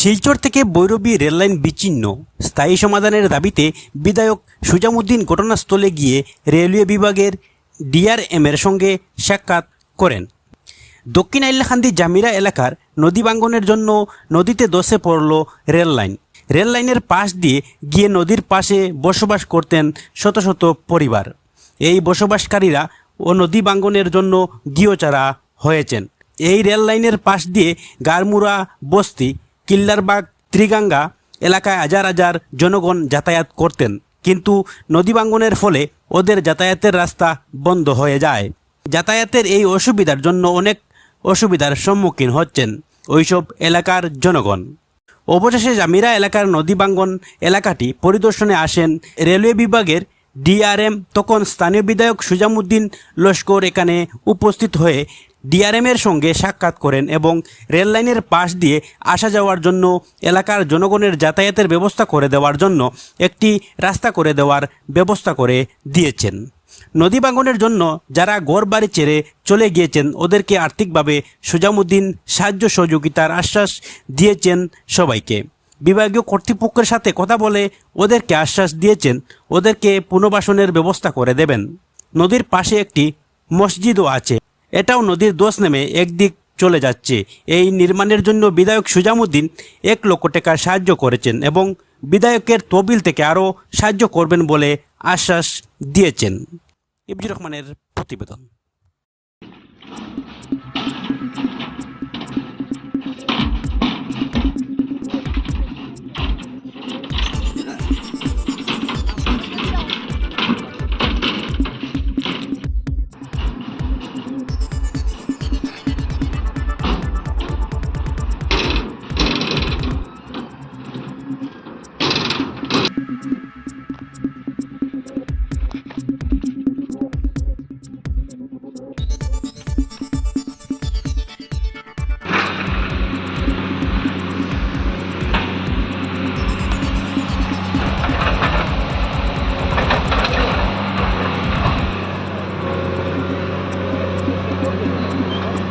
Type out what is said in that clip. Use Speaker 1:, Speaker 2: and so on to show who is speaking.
Speaker 1: শিলচর থেকে বৈরবী রেললাইন বিচ্ছিন্ন। স্থায়ী সমাধানের দাবিতে বিধায়ক সুজামুদ্দিন ঘটনাস্থলে গিয়ে রেলওয়ে বিভাগের ডিআরএমের সঙ্গে সাক্ষাৎ করেন। দক্ষিণ আইলাখান্দি জামিরা এলাকার নদী বাঙ্গনের জন্য নদীতে দোষে পড়ল রেললাইন। রেললাইনের পাশ দিয়ে গিয়ে নদীর পাশে বসবাস করতেন শত শত পরিবার। এই বসবাসকারীরা ও নদী বাঙ্গনের জন্য গৃহচারা হয়েছেন। এই রেল লাইনের পাশ দিয়ে গারমুরা, বস্তি কিল্লারবাগ ত্রিগাঙ্গা এলাকায় হাজার হাজার জনগণ যাতায়াত করতেন। কিন্তু নদী বাঙ্গনের ফলে ওদের যাতায়াতের রাস্তা বন্ধ হয়ে যায়। যাতায়াতের এই অসুবিধার জন্য অনেক অসুবিধার সম্মুখীন হচ্ছেন ওইসব এলাকার জনগণ। অবশেষে জামিরা এলাকার নদী নদীবাঙ্গন এলাকাটি পরিদর্শনে আসেন রেলওয়ে বিভাগের ডিআরএম, তখন স্থানীয় বিধায়ক সুজামুদ্দিন লস্কর এখানে উপস্থিত হয়ে ডিআরএমের সঙ্গে সাক্ষাৎ করেন এবং রেল লাইনের পাশ দিয়ে আসা যাওয়ার জন্য এলাকার জনগণের যাতায়াতের ব্যবস্থা করে দেওয়ার জন্য একটি রাস্তা করে দেওয়ার ব্যবস্থা করে দিয়েছেন। নদী বাঙ্গনের জন্য যারা ঘর বাড়ি ছেড়ে চলে গিয়েছেন, ওদেরকে আর্থিকভাবে সুজামুদ্দিন সাহায্য সহযোগিতার আশ্বাস দিয়েছেন সবাইকে। বিভাগীয় কর্তৃপক্ষের সাথে কথা বলে ওদেরকে আশ্বাস দিয়েছেন। ওদেরকে পুনর্বাসনের ব্যবস্থা করে দেবেন। নদীর পাশে একটি মসজিদও আছে। এটাও নদীর দোষ নেমে একদিক চলে যাচ্ছে। এই নির্মাণের জন্য বিধায়ক সুজামুদ্দিন এক লক্ষ টাকা সাহায্য করেছেন এবং বিধায়কের তবিল থেকে আরও সাহায্য করবেন বলে আশ্বাস দিয়েছেন। ইবজুর রহমানের প্রতিবেদন।